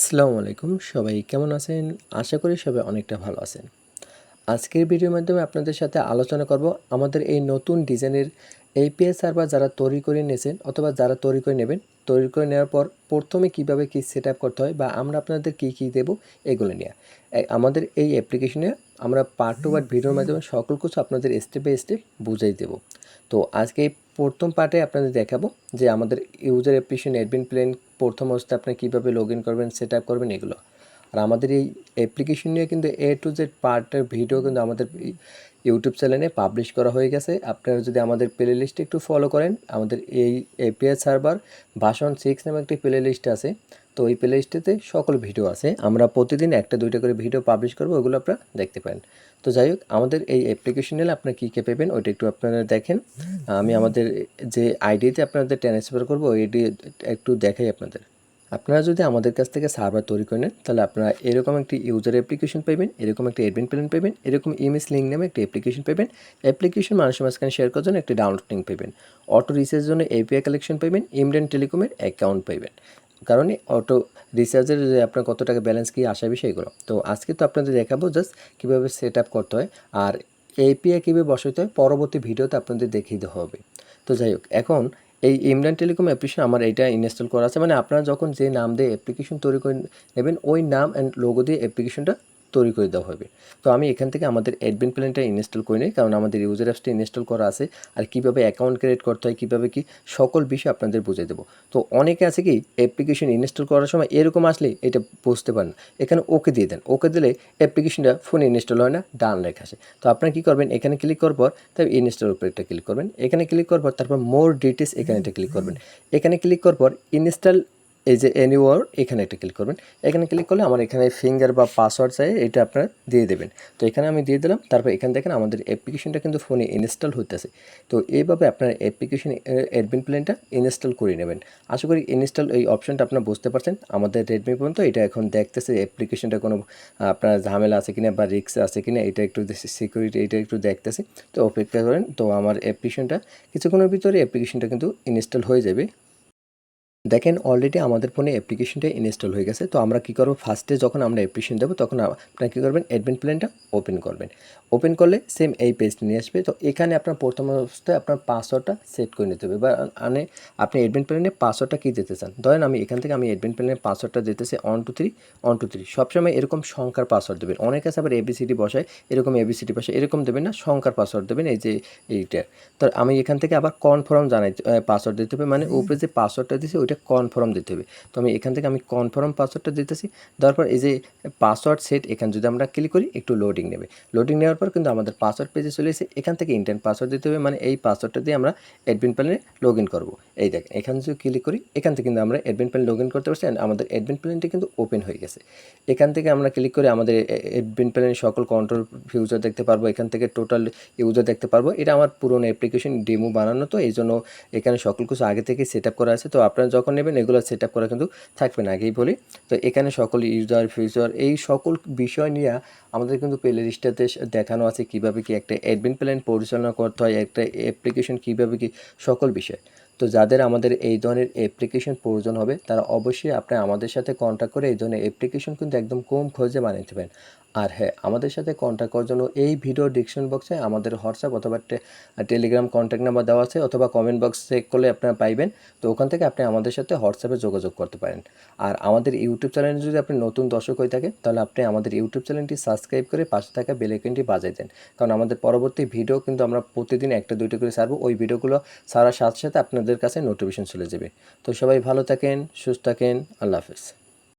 আসসালামু আলাইকুম। সবাই কেমন আছেন? আশা করি সবাই অনেকটা ভালো আছেন। আজকের ভিডিওর মাধ্যমে আপনাদের সাথে আলোচনা করব আমাদের এই নতুন ডিজাইনের এপিএস সার্ভার যারা তৈরি করে নিয়েছেন অথবা যারা তৈরি করে নেবেন, তৈরি করে নেওয়ার পর প্রথমে কীভাবে কি সেট করতে হয় বা আমরা আপনাদের কি কি দেব এগুলো নিয়ে। আমাদের এই অ্যাপ্লিকেশনে আমরা পার্ট টু পার্ট ভিডিওর মাধ্যমে সকল কিছু আপনাদের স্টেপ বাই স্টেপ বুঝাই দেব। তো আজকে প্রথম পার্টে আপনাদের দেখাবো যে আমাদের ইউজার অ্যাপ্লিকেশন অ্যাডমিন প্লেন প্রথম অবস্থায় আপনি কীভাবে লগ ইন করবেন সেট আপ করবেন এগুলো। আর আমাদের এই অ্যাপ্লিকেশন নিয়ে কিন্তু এ টু জেড পার্টের ভিডিও কিন্তু আমাদের ইউটিউব চ্যানেলে পাবলিশ করা হয়ে গেছে। আপনারা যদি আমাদের প্লে লিস্টে একটু ফলো করেন, আমাদের এই এপিআই সার্ভার ভাষণ সিক্স নামে একটি প্লে লিস্ট আছে। তো ওই প্লে লিস্টেতে সকল ভিডিও আছে। আমরা প্রতিদিন একটা, দুইটা করে ভিডিও পাবলিশ করব, ওগুলো আপনারা দেখতে পারেন। তো যাই হোক, আমাদের এই অ্যাপ্লিকেশন আপনারা কী কী পেবেন ওইটা একটু আপনারা দেখেন। আমি আমাদের যে আইডিতে আপনাদের ট্রান্সফার করব ওইটি একটু দেখাই আপনাদের। আপনারা যদি আমাদের কাছ থেকে সার্ভার তৈরি করে নেন, তাহলে আপনারা এরকম একটি ইউজার অ্যাপ্লিকেশন পাবেন, এরকম একটি অ্যাডমিন প্ল্যান পাবেন, এরকম ইমেজ লিঙ্ক নামে একটি অ্যাপ্লিকেশন পাবেন। অ্যাপ্লিকেশন মানুষের মাঝখানে শেয়ার করার জন্য একটি ডাউনলোড লিঙ্ক পাবেন। অটো রিচার্জের জন্য এপিআই কালেকশন পাবেন ইমডেন টেলিকমের অ্যাকাউন্ট পাবেন। কারণ অটো রিচার্জের যে আপনার কত টাকা ব্যালেন্স কি আসা বিষয় এগুলো। তো আজকে তো আপনাদের দেখাবো জাস্ট কীভাবে সেট আপ করতে হয় আর এপিআই কীভাবে বসাইতে হয় পরবর্তী ভিডিওতে আপনাদের দেখিয়ে দেওয়া হবে। তো যাই হোক, এখন এই ইমরান টেলিকম অ্যাপ্লিকেশন আমার এটা ইনস্টল করা আছে। মানে আপনারা যখন যে নাম দিয়ে অ্যাপ্লিকেশন তৈরি করে নেবেন, ওই নাম অ্যান্ড লোগো দিয়ে অ্যাপ্লিকেশনটা তৈরি করে দেওয়া হবে। তো আমি এখান থেকে আমাদের অ্যাডমিন প্ল্যানটা ইনস্টল করে নিই, কারণ আমাদের ইউজার অ্যাপসটা ইনস্টল করা আছে, আর কীভাবে অ্যাকাউন্ট ক্রিয়েট করতে হয়, কীভাবে কি, সকল বিষয় আপনাদের বুঝে দেবো। তো অনেকে আছে কি অ্যাপ্লিকেশন ইনস্টল করার সময় এরকম আসলে এটা বুঝতে পারেন এখানে ওকে দিয়ে দেন। ওকে দিলে অ্যাপ্লিকেশনটা ফোনে ইনস্টল হয় না, ডান লেখা আসে। তো আপনারা কী করবেন, এখানে ক্লিক করার পর, তারপর ইনস্টল উপরে একটা ক্লিক করবেন। এখানে ক্লিক করার পর, তারপর মোর ডিটেলস এখানে একটা ক্লিক করবেন। এখানে ক্লিক করার পর ইনস্টল এই যে এনিওয়ার এখানে একটা ক্লিক করবেন। এখানে ক্লিক করলে আমার এখানে ফিঙ্গার বা পাসওয়ার্ড চাই, এটা আপনারা দিয়ে দেবেন। তো এখানে আমি দিয়ে দিলাম, তারপর এখানে দেখেন আমাদের অ্যাপ্লিকেশনটা কিন্তু ফোনে ইনস্টল হতেছে তো এইভাবে আপনার অ্যাপ্লিকেশন অ্যাডমিন প্ল্যানটা ইনস্টল করে নেবেন। আশা করি ইনস্টল এই অপশনটা আপনারা বুঝতে পারছেন। আমাদের রেডমি পর্যন্ত এটা এখন দেখতেছে অ্যাপ্লিকেশনটা কোনো, আপনার ঝামেলা আছে কিনা বা রিক্স আছে কিনা, এটা একটু সিকিউরিটি এটা একটু দেখতেছে। তো অপেক্ষা করেন, তো আমার অ্যাপ্লিকেশনটা কিছুক্ষণের ভিতরে অ্যাপ্লিকেশনটা কিন্তু ইনস্টল হয়ে যাবে। দেখেন অলরেডি আমাদের ফোনে অ্যাপ্লিকেশনটা ইনস্টল হয়ে গেছে তো আমরা কী করব? ফার্স্টে যখন আমরা অ্যাপ্লিকেশন দেবো তখন আপনারা কী করবেন? অ্যাডমিন প্ল্যানটা ওপেন করবেন। ওপেন করলে সেম এই পেজটি নিয়ে আসবে তো এখানে আপনার প্রথম অবস্থায় আপনার পাসওয়ার্ডটা সেট করে নিতে হবে। বা মানে আপনি অ্যাডমিন প্ল্যানে পাসওয়ার্ডটা কী দিতে চান? ধরেন আমি এখান থেকে আমি অ্যাডমিন প্ল্যানের পাসওয়ার্ডটা দিতেছি one two three one two three সবসময় এরকম সংখ্যার পাসওয়ার্ড দেবেন। অনেক আছে আবার এবিসিডি বসায় এরকম এবিসিডি বসায় এরকম দেবেন না সংখ্যার পাসওয়ার্ড দেবেন এই যে এইটা তো আমি এখান থেকে আবার কনফার্ম জানাই পাসওয়ার্ড দিতে হবে মানে উপরে যে পাসওয়ার্ডটা দিয়েছি ওইটা কনফার্ম দিতে হবে। তো আমি এখান থেকে আমি কনফার্ম পাসওয়ার্ডটা দিতেছি তারপর এই যে পাসওয়ার্ড সেট এখানে যদি আমরা ক্লিক করি, একটু লোডিং নেবে। লোডিং নেওয়ার পর কিন্তু আমাদের পাসওয়ার্ড পেজে চলে এসে এখান থেকে ইন্টারনেট পাসওয়ার্ড দিতে হবে মানে এই পাসওয়ার্ডটা দিয়ে আমরা অ্যাডমিন প্ল্যানে লগ ইন করব। এই দেখেন এখানে যদি ক্লিক করি, এখান থেকে কিন্তু আমরা অ্যাডমিন প্ল্যান লগ ইন করতে পারছি and আমাদের অ্যাডমিন প্ল্যানটি কিন্তু ওপেন হয়ে গেছে। এখান থেকে আমরা ক্লিক করে আমাদের অ্যাডমিন প্ল্যানের সকল কন্ট্রোল ফিউচার দেখতে পারব, এখান থেকে টোটাল ইউজার দেখতে পারব। এটা আমার পুরনো অ্যাপ্লিকেশন ডেমো বানানো, তো এই জন্য এখানে সকল কিছু আগে থেকে সেট আপ করা আছে। তো আপনারা যখন নেবেন, এগুলো সেট আপ করা কিন্তু থাকবে না। আগেই বলি, তো এখানে সকল ইউজার ফিউচার এই সকল বিষয় নিয়ে আমাদের কিন্তু প্লে লিস্টটাতে দেখানো আছে কীভাবে কি একটা অ্যাডমিন প্ল্যান পরিচালনা করতে হয়, একটা অ্যাপ্লিকেশন কীভাবে কি সকল বিষয়। তো যাদের আমাদের এই ধরনের অ্যাপ্লিকেশন প্রয়োজন হবে, তারা অবশ্যই আপনি আমাদের সাথে কন্ট্যাক্ট করে এই ধরনের অ্যাপ্লিকেশন কিন্তু একদম কম খরচে বানিয়ে দেবেন। আর হ্যাঁ আমাদের সাথে কন্ট্যাক্ট করার জন্য এই ভিডিও ডিসক্রিপশন বক্সে আমাদের হোয়াটসঅ্যাপ অথবা টেলিগ্রাম কন্ট্যাক্ট নাম্বার দেওয়া আছে, অথবা কমেন্ট বক্স চেক করলে আপনারা পাইবেন। তো ওখান থেকে আপনি আমাদের সাথে হোয়াটসঅ্যাপে যোগাযোগ করতে পারেন। আর আমাদের ইউটিউব চ্যানেলে যদি আপনি নতুন দর্শক হয়ে থাকেন, তাহলে আপনি আমাদের ইউটিউব চ্যানেলটি সাবস্ক্রাইব করে পাশে থাকা বেল আইকনটি বাজাই দেন। কারণ আমাদের পরবর্তী ভিডিও কিন্তু আমরা প্রতিদিন একটা দুইটা করে ছাড়বো। ওই ভিডিওগুলো সারার সাথে সাথে আপনাদের কাছে নোটিফিকেশন চলে যাবে। তো সবাই ভালো থাকেন সুস্থ থাকেন আল্লাহ হাফেজ।